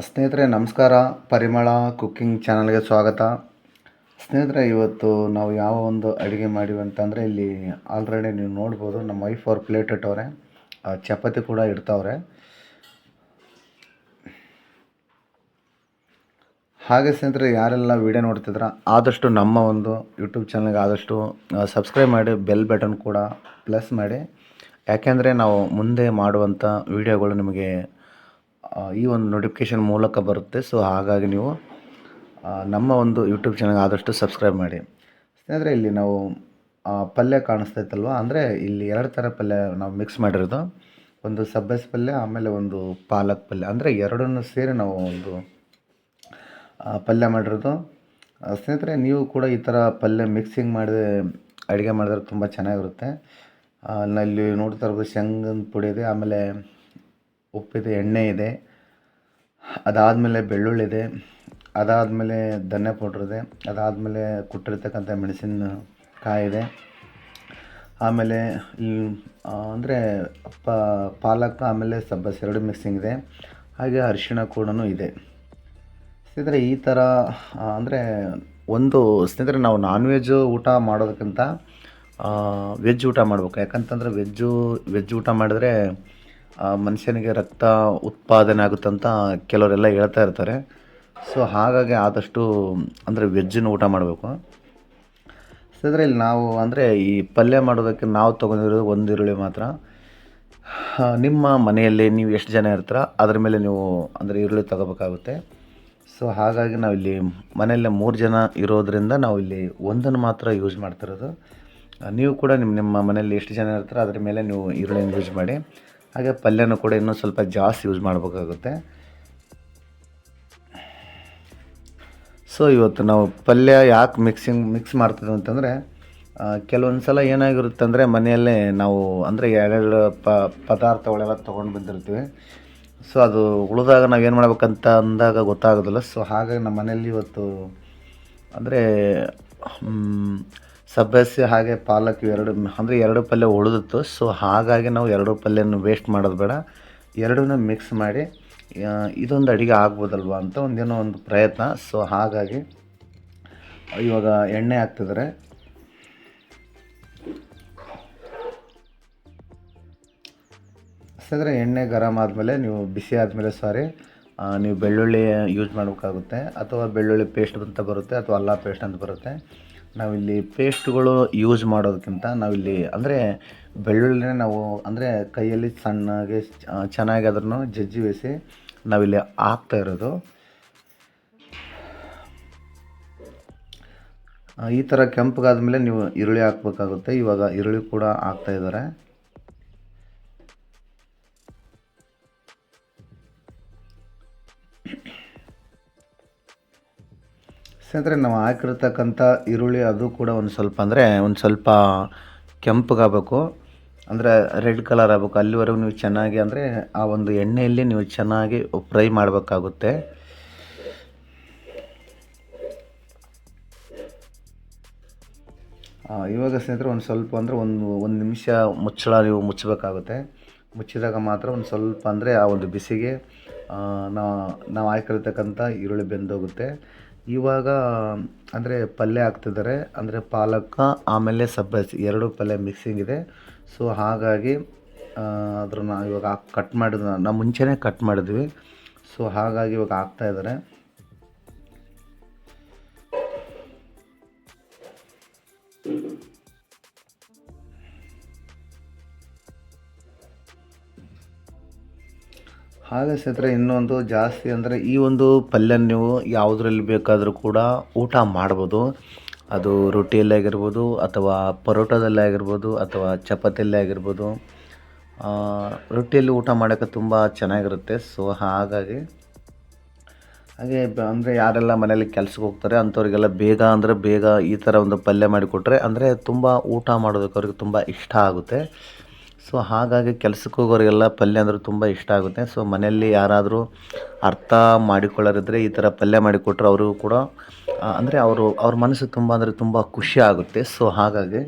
ಸ್ನೇಹಿತರೆ, ನಮಸ್ಕಾರ. ಪರಿಮಳ ಕುಕ್ಕಿಂಗ್ ಚಾನಲ್ಗೆ ಸ್ವಾಗತ. ಸ್ನೇಹಿತರೆ, ಇವತ್ತು ನಾವು ಯಾವ ಒಂದು ಅಡುಗೆ ಮಾಡಿವಿ ಅಂತಂದರೆ, ಇಲ್ಲಿ ಆಲ್ರೆಡಿ ನೀವು ನೋಡ್ಬೋದು, ನಮ್ಮ ವೈಫ್ ಅವ್ರ ಪ್ಲೇಟ್ ಇಟ್ಟವ್ರೆ. ಚಪಾತಿ ಕೂಡ ಇಡ್ತಾವ್ರೆ. ಹಾಗೆ ಸ್ನೇಹಿತರೆ, ಯಾರೆಲ್ಲ ವಿಡಿಯೋ ನೋಡ್ತಿದ್ರ ಆದಷ್ಟು ನಮ್ಮ ಒಂದು ಯೂಟ್ಯೂಬ್ ಚಾನಲ್ಗೆ ಆದಷ್ಟು ಸಬ್ಸ್ಕ್ರೈಬ್ ಮಾಡಿ ಬೆಲ್ ಬಟನ್ ಕೂಡ ಪ್ಲಸ್ ಮಾಡಿ. ಯಾಕೆಂದರೆ, ನಾವು ಮುಂದೆ ಮಾಡುವಂಥ ವಿಡಿಯೋಗಳು ನಿಮಗೆ ಈ ಒಂದು ನೋಟಿಫಿಕೇಶನ್ ಮೂಲಕ ಬರುತ್ತೆ. ಸೊ ಹಾಗಾಗಿ ನೀವು ನಮ್ಮ ಒಂದು ಯೂಟ್ಯೂಬ್ ಚಾನಲ್ ಆದಷ್ಟು ಸಬ್ಸ್ಕ್ರೈಬ್ ಮಾಡಿ. ಸ್ನೇಹಿತರೆ, ಇಲ್ಲಿ ನಾವು ಪಲ್ಯ ಕಾಣಿಸ್ತೈತಲ್ವ ಅಂದರೆ ಇಲ್ಲಿ ಎರಡು ಥರ ಪಲ್ಯ ನಾವು ಮಿಕ್ಸ್ ಮಾಡಿರೋದು. ಒಂದು ಸಬ್ಬಸ್ ಪಲ್ಯ, ಆಮೇಲೆ ಒಂದು ಪಾಲಕ್ ಪಲ್ಯ. ಅಂದರೆ ಎರಡನ್ನು ಸೇರಿ ನಾವು ಒಂದು ಪಲ್ಯ ಮಾಡಿರೋದು. ಸ್ನೇಹಿತರೆ, ನೀವು ಕೂಡ ಈ ಥರ ಪಲ್ಯ ಮಿಕ್ಸಿಂಗ್ ಮಾಡಿ ಅಡುಗೆ ಮಾಡಿದ್ರೆ ತುಂಬ ಚೆನ್ನಾಗಿರುತ್ತೆ. ಅಲ್ಲಿ ನೋಡ್ತಾ ಇರ್ಬೋದು ಶೇಂಗದ ಪುಡಿ ಇದೆ, ಆಮೇಲೆ ಉಪ್ಪಿದೆ, ಎಣ್ಣೆ ಇದೆ. ಅದಾದಮೇಲೆ ಬೆಳ್ಳುಳ್ಳಿ ಇದೆ ಅದಾದಮೇಲೆ ಧನ್ಯಾ ಪೌಡ್ರ್ ಇದೆ, ಅದಾದಮೇಲೆ ಕುಟ್ಟಿರ್ತಕ್ಕಂಥ ಮೆಣಸಿನ ಕಾಯಿ ಇದೆ. ಆಮೇಲೆ ಅಂದರೆ ಪ, ಪಾಲಕ್, ಆಮೇಲೆ ಸಬ್ಬಸ್ ಎರಡು ಮಿಕ್ಸಿಂಗ್ ಇದೆ. ಹಾಗೆ ಅರಿಶಿಣ ಕೂಡ ಇದೆ. ಸ್ನೇಹಿತರೆ, ಈ ಥರ ಅಂದರೆ ಒಂದು, ಸ್ನೇಹಿತರೆ, ನಾವು ನಾನ್ ವೆಜ್ ಊಟ ಮಾಡೋದಕ್ಕಿಂತ ವೆಜ್ ಊಟ ಮಾಡ್ಬೇಕು. ಯಾಕಂತಂದರೆ ವೆಜ್ಜು ವೆಜ್ ಊಟ ಮಾಡಿದ್ರೆ ಮನುಷ್ಯನಿಗೆ ರಕ್ತ ಉತ್ಪಾದನೆ ಆಗುತ್ತಂತ ಕೆಲವರೆಲ್ಲ ಹೇಳ್ತಾ ಇರ್ತಾರೆ. ಸೊ ಹಾಗಾಗಿ ಆದಷ್ಟು, ಅಂದರೆ ವೆಜ್ಜನ್ನು ಊಟ ಮಾಡಬೇಕು. ಸೊ ಇಲ್ಲಿ ನಾವು, ಅಂದರೆ ಈ ಪಲ್ಯ ಮಾಡೋದಕ್ಕೆ ನಾವು ತೊಗೊಂಡಿರೋದು ಒಂದು ಈರುಳ್ಳಿ ಮಾತ್ರ. ನಿಮ್ಮ ಮನೆಯಲ್ಲಿ ನೀವು ಎಷ್ಟು ಜನ ಇರ್ತೀರ? ಅದ್ರ ಮೇಲೆ ನೀವು, ಅಂದರೆ ಈರುಳ್ಳಿ ತಗೋಬೇಕಾಗುತ್ತೆ. ಸೊ ಹಾಗಾಗಿ ನಾವಿಲ್ಲಿ ಮನೆಯಲ್ಲೇ ಮೂರು ಜನ ಇರೋದರಿಂದ ನಾವು ಇಲ್ಲಿ ಒಂದನ್ನು ಮಾತ್ರ ಯೂಸ್ ಮಾಡ್ತಿರೋದು. ನೀವು ಕೂಡ ನಿಮ್ಮ ನಿಮ್ಮ ಮನೆಯಲ್ಲಿ ಎಷ್ಟು ಜನ ಇರ್ತೀರ? ಅದ್ರ ಮೇಲೆ ನೀವು ಈರುಳ್ಳಿನ ಯೂಸ್ ಮಾಡಿ. ಹಾಗೆ ಪಲ್ಯನೂ ಕೂಡ ಇನ್ನೂ ಸ್ವಲ್ಪ ಜಾಸ್ತಿ ಯೂಸ್ ಮಾಡಬೇಕಾಗುತ್ತೆ. ಸೊ ಇವತ್ತು ನಾವು ಪಲ್ಯ ಯಾಕೆ ಮಿಕ್ಸಿಂಗ್ ಮಿಕ್ಸ್ ಮಾಡ್ತಿದ್ವಿ ಅಂತಂದರೆ ಕೆಲವೊಂದು ಸಲ ಏನಾಗಿರುತ್ತೆ ಅಂದರೆ ಮನೆಯಲ್ಲೇ ನಾವು ಅಂದರೆ ಎರಡೆರಡು ಪ, ಪದಾರ್ಥಗಳೆಲ್ಲ ತೊಗೊಂಡು ಬಂದಿರ್ತೀವಿ. ಸೊ ಅದು ಉಳಿದಾಗ ನಾವು ಏನು ಮಾಡ್ಬೇಕಂತ ಅಂದಾಗ ಗೊತ್ತಾಗೋದಿಲ್ಲ. ಸೊ ಹಾಗಾಗಿ ನಮ್ಮ ಮನೆಯಲ್ಲಿ ಇವತ್ತು ಅಂದರೆ ಸಬ್ಬಸ್ಯ ಹಾಗೆ ಪಾಲಕ್ ಎರಡು, ಅಂದರೆ ಎರಡು ಪಲ್ಯ ಉಳಿದಿತ್ತು. ಸೊ ಹಾಗಾಗಿ ನಾವು ಎರಡು ಪಲ್ಯನ ವೇಸ್ಟ್ ಮಾಡೋದು ಬೇಡ. ಎರಡನ್ನೂ ಮಿಕ್ಸ್ ಮಾಡಿ ಇದೊಂದು ಅಡುಗೆ ಆಗ್ಬೋದಲ್ವ ಅಂತ ಒಂದೇನೋ ಒಂದು ಪ್ರಯತ್ನ. ಸೊ ಹಾಗಾಗಿ ಇವಾಗ ಎಣ್ಣೆ ಹಾಕ್ತಿದ್ರೆ ಸದ್ರೆ ಎಣ್ಣೆ ಗರಮ್ ಆದಮೇಲೆ ನೀವು ಬಿಸಿ ಆದಮೇಲೆ ಸಾರಿ ನೀವು ಬೆಳ್ಳುಳ್ಳಿ ಯೂಸ್ ಮಾಡಬೇಕಾಗುತ್ತೆ, ಅಥವಾ ಬೆಳ್ಳುಳ್ಳಿ ಪೇಸ್ಟ್ ಅಂತ ಬರುತ್ತೆ, ಅಥವಾ ಅಲ್ಲ ಪೇಸ್ಟ್ ಅಂತ ಬರುತ್ತೆ. ನಾವಿಲ್ಲಿ ಪೇಸ್ಟ್ಗಳು ಯೂಸ್ ಮಾಡೋದಕ್ಕಿಂತ ನಾವಿಲ್ಲಿ, ಅಂದರೆ ಬೆಳ್ಳುಳ್ಳಿನೇ ನಾವು, ಅಂದರೆ ಕೈಯಲ್ಲಿ ಸಣ್ಣಗೆ ಚೆನ್ನಾಗಿ ಅದನ್ನು ಜಜ್ಜಿ ಬೇಯಿಸಿ ನಾವಿಲ್ಲಿ ಹಾಕ್ತಾ ಇರೋದು. ಈ ಥರ ಕೆಂಪಗಾದ್ಮೇಲೆ ನೀವು ಈರುಳ್ಳಿ ಹಾಕ್ಬೇಕಾಗುತ್ತೆ. ಇವಾಗ ಈರುಳ್ಳಿ ಕೂಡ ಹಾಕ್ತಾ ಇದ್ದಾರೆ. ಸ್ನೇಹಿತರೆ, ನಾವು ಹಾಕಿರ್ತಕ್ಕಂಥ ಈರುಳ್ಳಿ ಅದು ಕೂಡ ಒಂದು ಸ್ವಲ್ಪ ಅಂದರೆ ಒಂದು ಸ್ವಲ್ಪ ಕೆಂಪಗಾಗಬೇಕು. ಅಂದರೆ ರೆಡ್ ಕಲರ್ ಆಗಬೇಕು. ಅಲ್ಲಿವರೆಗೂ ನೀವು ಚೆನ್ನಾಗಿ ಅಂದರೆ ಆ ಒಂದು ಎಣ್ಣೆಯಲ್ಲಿ ನೀವು ಚೆನ್ನಾಗಿ ಫ್ರೈ ಮಾಡಬೇಕಾಗುತ್ತೆ. ಇವಾಗ ಸ್ನೇಹಿತರೆ ಒಂದು ಸ್ವಲ್ಪ ಅಂದರೆ ಒಂದು ಒಂದು ನಿಮಿಷ ಮುಚ್ಚಳ ನೀವು ಮುಚ್ಚಬೇಕಾಗುತ್ತೆ. ಮುಚ್ಚಿದಾಗ ಮಾತ್ರ ಒಂದು ಸ್ವಲ್ಪ ಅಂದರೆ ಆ ಒಂದು ಬಿಸಿಗೆ ನಾವು ನಾವು ಹಾಕಿರ್ತಕ್ಕಂಥ ಈರುಳ್ಳಿ ಬೆಂದೋಗುತ್ತೆ. ಇವಾಗ, ಅಂದರೆ ಪಲ್ಯ ಹಾಕ್ತಿದ್ದಾರೆ ಅಂದರೆ ಪಾಲಕ, ಆಮೇಲೆ ಸಬ್ಬಸಿ, ಎರಡು ಪಲ್ಯ ಮಿಕ್ಸಿಂಗ್ ಇದೆ. ಸೊ ಹಾಗಾಗಿ ಅದನ್ನು ಇವಾಗ ಕಟ್ ಮಾಡಿದ ನಾವು ಮುಂಚೆನೇ ಕಟ್ ಮಾಡಿದ್ವಿ. ಸೊ ಹಾಗಾಗಿ ಇವಾಗ ಹಾಕ್ತಾ ಹಾಗೆ ಸ್ನೇಹಿತರೆ ಇನ್ನೊಂದು ಜಾಸ್ತಿ ಅಂದರೆ ಈ ಒಂದು ಪಲ್ಯ ನೀವು ಯಾವುದ್ರಲ್ಲಿ ಬೇಕಾದರೂ ಕೂಡ ಊಟ ಮಾಡ್ಬೋದು. ಅದು ರೊಟ್ಟಿಯಲ್ಲೇ ಆಗಿರ್ಬೋದು ಅಥವಾ ಪರೋಟದಲ್ಲೇ ಆಗಿರ್ಬೋದು ಅಥವಾ ಚಪಾತಿಯಲ್ಲೇ ಆಗಿರ್ಬೋದು. ರೊಟ್ಟಿಯಲ್ಲಿ ಊಟ ಮಾಡೋಕ್ಕೆ ತುಂಬ ಚೆನ್ನಾಗಿರುತ್ತೆ. ಸೊ, ಹಾಗಾಗಿ ಹಾಗೆ ಅಂದರೆ ಯಾರೆಲ್ಲ ಮನೇಲಿ ಕೆಲ್ಸಕ್ಕೆ ಹೋಗ್ತಾರೆ, ಅಂಥವ್ರಿಗೆಲ್ಲ ಬೇಗ ಅಂದರೆ ಬೇಗ ಈ ಥರ ಒಂದು ಪಲ್ಯ ಮಾಡಿಕೊಟ್ರೆ ಅಂದರೆ ತುಂಬ ಊಟ ಮಾಡೋದಕ್ಕೆ ಅವ್ರಿಗೆ ತುಂಬ ಇಷ್ಟ ಆಗುತ್ತೆ. ಸೊ ಹಾಗಾಗಿ ಕೆಲ್ಸಕ್ಕೆ ಹೋಗೋರಿಗೆಲ್ಲ ಪಲ್ಯ ಅಂದರೆ ತುಂಬ ಇಷ್ಟ ಆಗುತ್ತೆ. ಸೊ ಮನೆಯಲ್ಲಿ ಯಾರಾದರೂ ಅರ್ಥ ಮಾಡಿಕೊಳ್ಳೋರಿದ್ದರೆ ಈ ಥರ ಪಲ್ಯ ಮಾಡಿಕೊಟ್ರೆ ಅವರಿಗೂ ಕೂಡ ಅಂದರೆ ಅವರು, ಅವ್ರ ಮನಸ್ಸು ತುಂಬ ಅಂದರೆ ತುಂಬ ಖುಷಿ ಆಗುತ್ತೆ. ಸೊ ಹಾಗಾಗಿ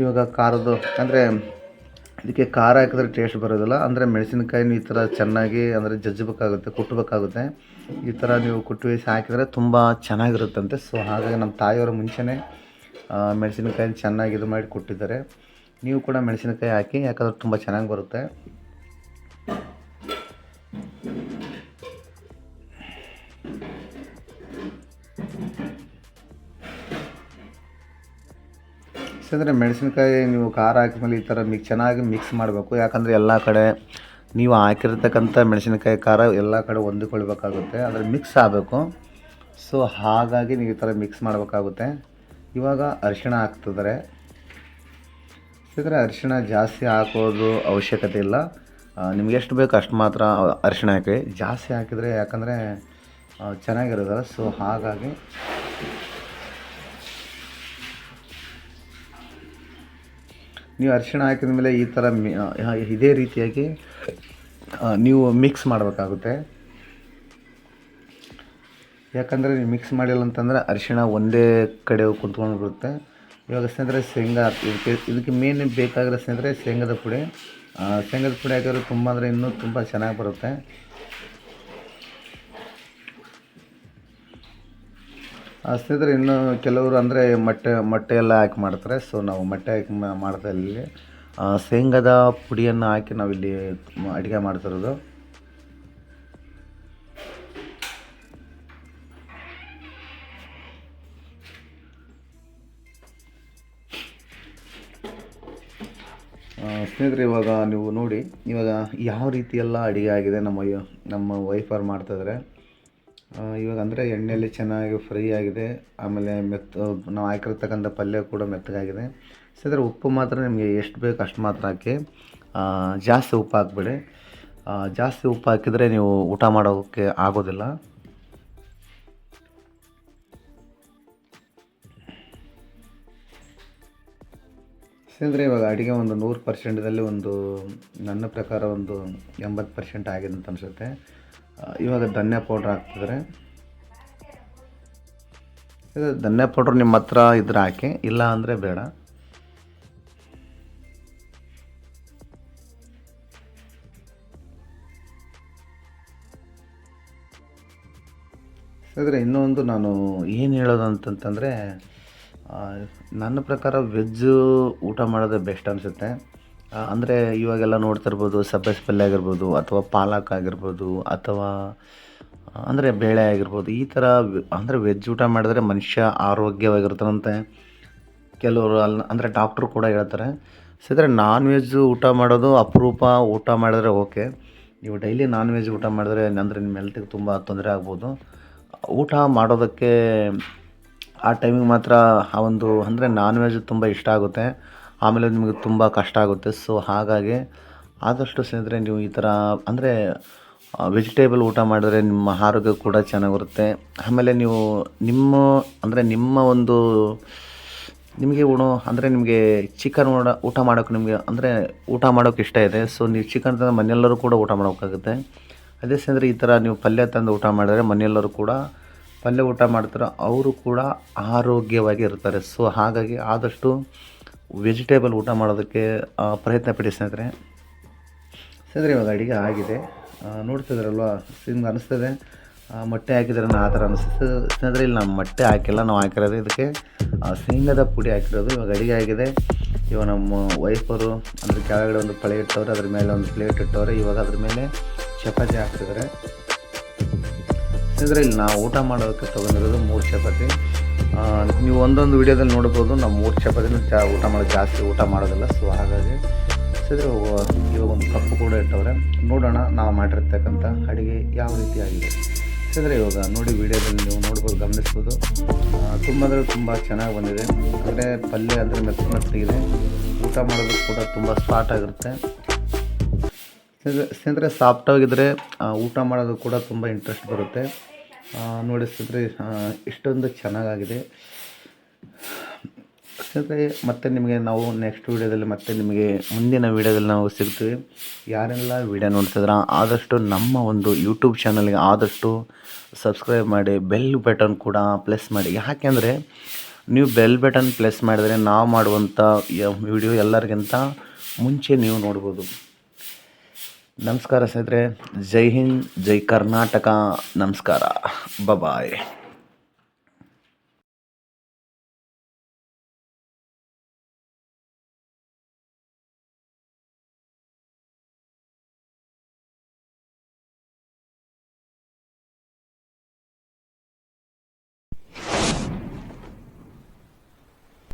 ಇವಾಗ ಖಾರದ್ದು ಅಂದರೆ ಇದಕ್ಕೆ ಖಾರ ಹಾಕಿದ್ರೆ ಟೇಸ್ಟ್ ಬರೋದಿಲ್ಲ. ಅಂದರೆ ಮೆಣಸಿನ್ಕಾಯಿನ ಈ ಥರ ಚೆನ್ನಾಗಿ ಅಂದರೆ ಜಜ್ಜಬೇಕಾಗುತ್ತೆ ಕುಟ್ಟಬೇಕಾಗುತ್ತೆ ಈ ಥರ ನೀವು ಕುಟ್ಟು ಬೇಯಿಸಿ ಹಾಕಿದರೆ ತುಂಬ ಚೆನ್ನಾಗಿರುತ್ತಂತೆ. ಸೊ ಹಾಗಾಗಿ ನಮ್ಮ ತಾಯಿಯವರು ಮುಂಚೆನೇ ಮೆಣಸಿನಕಾಯಿನ ಚೆನ್ನಾಗಿ ಇದು ಮಾಡಿ ಕೊಟ್ಟಿದ್ದಾರೆ. ನೀವು ಕೂಡ ಮೆಣಸಿನಕಾಯಿ ಹಾಕಿ, ಯಾಕಂದ್ರೆ ತುಂಬ ಚೆನ್ನಾಗಿ ಬರುತ್ತೆ. ಅಂದರೆ ಮೆಣಸಿನಕಾಯಿ ನೀವು ಖಾರ ಹಾಕಿದ್ಮೇಲೆ ಈ ಥರ ಮಿಕ್ ಚೆನ್ನಾಗಿ ಮಿಕ್ಸ್ ಮಾಡಬೇಕು. ಯಾಕಂದರೆ ಎಲ್ಲ ಕಡೆ ನೀವು ಹಾಕಿರ್ತಕ್ಕಂಥ ಮೆಣಸಿನಕಾಯಿ ಖಾರ ಎಲ್ಲ ಕಡೆ ಹೊಂದಿಕೊಳ್ಬೇಕಾಗುತ್ತೆ. ಅಂದರೆ ಮಿಕ್ಸ್ ಆಗಬೇಕು. ಸೊ ಹಾಗಾಗಿ ನೀವು ಈ ಥರ ಮಿಕ್ಸ್ ಮಾಡಬೇಕಾಗುತ್ತೆ. ಇವಾಗ ಅರಿಶಿಣ ಹಾಕ್ತಿದ್ದಾರೆ. ಯಾಕಂದರೆ ಅರಿಶಿಣ ಜಾಸ್ತಿ ಹಾಕೋದು ಅವಶ್ಯಕತೆ ಇಲ್ಲ. ನಿಮ್ಗೆ ಎಷ್ಟು ಬೇಕು ಅಷ್ಟು ಮಾತ್ರ ಅರಿಶಿಣ ಹಾಕಿ. ಜಾಸ್ತಿ ಹಾಕಿದರೆ ಯಾಕಂದರೆ ಚೆನ್ನಾಗಿರೋದಲ್ಲ, ಸೊ ಹಾಗಾಗಿ ನೀವು ಅರಿಶಿಣ ಹಾಕಿದ ಮೇಲೆ ಈ ಥರ ಇದೇ ರೀತಿಯಾಗಿ ನೀವು ಮಿಕ್ಸ್ ಮಾಡಬೇಕಾಗುತ್ತೆ. ಯಾಕಂದರೆ ನೀವು ಮಿಕ್ಸ್ ಮಾಡಿಲ್ಲ ಅಂತಂದರೆ ಅರಿಶಿಣ ಒಂದೇ ಕಡೆ ಕುಂತ್ಕೊಂಡು ಬಿಡುತ್ತೆ ಇವಾಗ ಸ್ನೇಹಿತರೆ ಶೇಂಗಾ ಇದಕ್ಕೆ ಇದಕ್ಕೆ ಮೇನ್ ಬೇಕಾಗಿರೋ ಸ್ನೇಹಿತರೆ ಶೇಂಗದ ಪುಡಿ. ಶೇಂಗದ ಪುಡಿ ಹಾಕಿದ್ರೆ ತುಂಬ ಅಂದರೆ ಇನ್ನೂ ತುಂಬ ಚೆನ್ನಾಗಿ ಬರುತ್ತೆ. ಸ್ನೇಹಿತರೆ ಇನ್ನು ಕೆಲವರು ಅಂದರೆ ಮೊಟ್ಟೆ ಮೊಟ್ಟೆ ಎಲ್ಲ ಹಾಕಿ ಮಾಡ್ತಾರೆ. ಸೊ ನಾವು ಮೊಟ್ಟೆ ಹಾಕಿ ಮಾಡ್ತಾ ಇಲ್ಲಿ ಶೇಂಗಾದ ಪುಡಿಯನ್ನು ಹಾಕಿ ನಾವಿಲ್ಲಿ ಅಡುಗೆ ಮಾಡ್ತಿರೋದು. ಸ್ನೇಹಿತರೆ, ಇವಾಗ ನೀವು ನೋಡಿ, ಇವಾಗ ಯಾವ ರೀತಿ ಎಲ್ಲ ಅಡುಗೆ ಆಗಿದೆ ನಮ್ಮ ನಮ್ಮ ವೈಫರ್ ಮಾಡ್ತಾಯಿದ್ರೆ ಇವಾಗ ಅಂದರೆ ಎಣ್ಣೆಯಲ್ಲಿ ಚೆನ್ನಾಗಿ ಫ್ರೈ ಆಗಿದೆ. ಆಮೇಲೆ ಮೆತ್ತ ನಾವು ಹಾಕಿರ್ತಕ್ಕಂಥ ಪಲ್ಯ ಕೂಡ ಮೆತ್ತಗಾಗಿದೆ. ಸ್ನೇಹಿತರೆ, ಉಪ್ಪು ಮಾತ್ರ ನಿಮಗೆ ಎಷ್ಟು ಬೇಕು ಅಷ್ಟು ಮಾತ್ರ ಹಾಕಿ. ಜಾಸ್ತಿ ಉಪ್ಪು ಹಾಕ್ಬೇಡಿ. ಜಾಸ್ತಿ ಉಪ್ಪು ಹಾಕಿದರೆ ನೀವು ಊಟ ಮಾಡೋಕ್ಕೆ ಆಗೋದಿಲ್ಲ. ಸ್ನೇಹಿತರೆ, ಇವಾಗ ಅಡುಗೆ ಒಂದು ನೂರು ಪರ್ಸೆಂಟ್ದಲ್ಲಿ ಒಂದು ನನ್ನ ಪ್ರಕಾರ ಒಂದು ಎಂಬತ್ತು ಪರ್ಸೆಂಟ್ ಆಗಿದೆ ಅಂತ ಅನಿಸುತ್ತೆ. ಇವಾಗ ಧನ್ಯ ಪೌಡ್ರ್ ಹಾಕ್ತಿದ್ರೆ ಇದು ಧನ್ಯ ಪೌಡ್ರ್ ನಿಮ್ಮ ಹತ್ರ ಇದ್ರೆ ಹಾಕಿ, ಇಲ್ಲ ಅಂದರೆ ಬೇಡ. ಸ್ನೇಹಿತರೆ, ಇನ್ನೊಂದು ನಾನು ಏನು ಹೇಳೋದು ಅಂತಂತಂದರೆ ನನ್ನ ಪ್ರಕಾರ ವೆಜ್ಜು ಊಟ ಮಾಡೋದೇ ಬೆಸ್ಟ್ ಅನಿಸುತ್ತೆ. ಅಂದರೆ ಇವಾಗೆಲ್ಲ ನೋಡ್ತಿರ್ಬೋದು ಸಬ್ಬಸ್ ಪಲ್ಯ ಆಗಿರ್ಬೋದು, ಅಥವಾ ಪಾಲಕ್ ಆಗಿರ್ಬೋದು, ಅಥವಾ, ಅಂದರೆ ಬೇಳೆ ಆಗಿರ್ಬೋದು, ಈ ಥರ ಅಂದರೆ ವೆಜ್ ಊಟ ಮಾಡಿದ್ರೆ ಮನುಷ್ಯ ಆರೋಗ್ಯವಾಗಿರ್ತಾನಂತೆ. ಕೆಲವರು ಅಲ್ಲಿ ಅಂದರೆ ಡಾಕ್ಟ್ರು ಕೂಡ ಹೇಳ್ತಾರೆ, ಸಿದ್ರೆ ನಾನ್ ವೆಜ್ ಊಟ ಮಾಡೋದು ಅಪರೂಪ, ಊಟ ಮಾಡಿದ್ರೆ ಓಕೆ ನೀವು ಡೈಲಿ ನಾನ್ ವೆಜ್ ಊಟ ಮಾಡಿದ್ರೆ ಅಂದರೆ ನಿಮ್ಮ ಹೆಲ್ತಿಗೆ ತುಂಬ ತೊಂದರೆ ಆಗ್ಬೋದು. ಊಟ ಮಾಡೋದಕ್ಕೆ ಆ ಟೈಮಿಗೆ ಮಾತ್ರ ಆ ಒಂದು ಅಂದರೆ ನಾನ್ ವೆಜ್ ತುಂಬ ಇಷ್ಟ ಆಗುತ್ತೆ. ಆಮೇಲೆ ನಿಮಗೆ ತುಂಬ ಕಷ್ಟ ಆಗುತ್ತೆ. ಸೊ ಹಾಗಾಗಿ ಆದಷ್ಟು ಸ್ನೇಹಿತರೆ ನೀವು ಈ ಥರ ಅಂದರೆ ವೆಜಿಟೇಬಲ್ ಊಟ ಮಾಡಿದ್ರೆ ನಿಮ್ಮ ಆರೋಗ್ಯ ಕೂಡ ಚೆನ್ನಾಗಿರುತ್ತೆ. ಆಮೇಲೆ ನೀವು ನಿಮ್ಮ ಅಂದರೆ ನಿಮ್ಮ ಒಂದು, ನಿಮಗೆ ಉಣೋ, ಅಂದರೆ ನಿಮಗೆ ಚಿಕನ್ ಊಟ ಊಟ ಮಾಡೋಕೆ ನಿಮಗೆ ಅಂದರೆ ಊಟ ಮಾಡೋಕೆ ಇಷ್ಟ ಇದೆ. ಸೊ ನೀವು ಚಿಕನ್ ತಂದರೆ ಮನೆಯೆಲ್ಲರೂ ಕೂಡ ಊಟ ಮಾಡೋಕ್ಕಾಗುತ್ತೆ. ಅದೇ ಸ್ನೇಹಿತರೆ ಈ ಥರ ನೀವು ಪಲ್ಯ ತಂದು ಊಟ ಮಾಡಿದ್ರೆ ಮನೆಯಲ್ಲರೂ ಕೂಡ ಪಲ್ಯ ಊಟ ಮಾಡ್ತಾರೋ ಅವರು ಕೂಡ ಆರೋಗ್ಯವಾಗಿ ಇರ್ತಾರೆ ಸೊ ಹಾಗಾಗಿ ಆದಷ್ಟು ವೆಜಿಟೇಬಲ್ ಊಟ ಮಾಡೋದಕ್ಕೆ ಪ್ರಯತ್ನ ಪಡಿ ಸ್ನೇಹಿತರೆ. ಸ್ನೇಹಿತರೆ, ಇವಾಗ ಅಡುಗೆ ಆಗಿದೆ. ನೋಡ್ತಿದ್ರಲ್ವ ನಿಮ್ಗೆ ಅನಿಸ್ತದೆ? ಮೊಟ್ಟೆ ಹಾಕಿದ್ರೆ ಆ ಥರ ಅನಿಸ್ತದೆ ಸ್ನೇಹಿತರೆ, ಇಲ್ಲಿ ನಾವು ಮೊಟ್ಟೆ ಹಾಕಿಲ್ಲ. ನಾವು ಹಾಕಿರೋದು ಇದಕ್ಕೆ ಶೇಂಗಾದ ಪುಡಿ ಹಾಕಿರೋದು. ಇವಾಗ ಅಡುಗೆ ಆಗಿದೆ. ಇವಾಗ ನಮ್ಮ ವೈಫರು ಅದ್ರ ಕೆಳಗಡೆ ಒಂದು ಪಳೆ ಇಟ್ಟವ್ರೆ, ಅದ್ರ ಮೇಲೆ ಒಂದು ಪ್ಲೇಟ್ ಇಟ್ಟವ್ರೆ. ಇವಾಗ ಅದ್ರ ಮೇಲೆ ಚಪಾತಿ ಹಾಕ್ತಿದ್ದಾರೆ. ಸ್ನೇಹಿತರೆ ಇಲ್ಲಿ ನಾವು ಊಟ ಮಾಡೋದಕ್ಕೆ ತೊಗೊಂಡಿರೋದು ಮೂರು ಚಪಾತಿ. ನೀವು ಒಂದೊಂದು ವಿಡಿಯೋದಲ್ಲಿ ನೋಡ್ಬೋದು, ನಾವು ಮೂರು ಚಪಾತಿನ ಚಾ ಊಟ ಮಾಡೋದು ಜಾಸ್ತಿ ಊಟ ಮಾಡೋದಿಲ್ಲ, ಸೊ ಹಾಗಾಗಿ ಸ್ನೇಹಿತರೆ ಇವಾಗ ಒಂದು ಕಪ್ಪು ಕೂಡ ಇಟ್ಟವ್ರೆ. ನೋಡೋಣ ನಾವು ಮಾಡಿರ್ತಕ್ಕಂಥ ಅಡುಗೆ ಯಾವ ರೀತಿ ಆಗಿದೆ ಸ್ನೇಹಿತರೆ ಇವಾಗ ನೋಡಿ ವಿಡಿಯೋದಲ್ಲಿ ನೀವು ನೋಡ್ಬೋದು, ಗಮನಿಸ್ಬೋದು. ತುಂಬ ಅಂದರೆ ತುಂಬ ಚೆನ್ನಾಗಿ ಬಂದಿದೆ. ಅಂದರೆ ಪಲ್ಯ ಅಂದರೆ ಮೆತ್ತ ಇದೆ ಊಟ ಮಾಡೋದಕ್ಕೆ ಕೂಡ ತುಂಬ ಸ್ಪಾಟ್ ಆಗಿರುತ್ತೆ. ಅಂದರೆ ಸಾಫ್ಟಾಗಿದ್ದರೆ ಊಟ ಮಾಡೋದು ಕೂಡ ತುಂಬ ಇಂಟ್ರೆಸ್ಟ್ ಬರುತ್ತೆ. ಆ, ನೋಡಿ ಇಷ್ಟೊಂದು ಚೆನ್ನಾಗಾಗಿದೆ. ಸ್ನೇಹಿತರೆ ಮತ್ತೆ ನಿಮಗೆ ನಾವು ನೆಕ್ಸ್ಟ್ ವೀಡಿಯೋದಲ್ಲಿ ಮತ್ತೆ ನಿಮಗೆ ಮುಂದಿನ ವೀಡಿಯೋದಲ್ಲಿ ನಾವು ಸಿಗ್ತೀವಿ. ಯಾರೆಲ್ಲ ವೀಡಿಯೋ ನೋಡ್ತಿದ್ರ ಆದಷ್ಟು ನಮ್ಮ ಒಂದು ಯೂಟ್ಯೂಬ್ ಚಾನಲ್ಗೆ ಆದಷ್ಟು ಸಬ್ಸ್ಕ್ರೈಬ್ ಮಾಡಿ ಬೆಲ್ ಬಟನ್ ಕೂಡ ಪ್ಲೆಸ್ ಮಾಡಿ. ಯಾಕೆಂದರೆ ನೀವು ಬೆಲ್ ಬಟನ್ ಪ್ಲೆಸ್ ಮಾಡಿದರೆ ನಾವು ಮಾಡುವಂಥ ವಿಡಿಯೋ ಎಲ್ಲರಿಗಿಂತ ಮುಂಚೆ ನೀವು ನೋಡ್ಬೋದು. ನಮಸ್ಕಾರ ಸ್ನೇಹಿತರೆ ಜೈ ಹಿಂದ್ ಜೈ ಕರ್ನಾಟಕ ನಮಸ್ಕಾರ ಬಾಯ್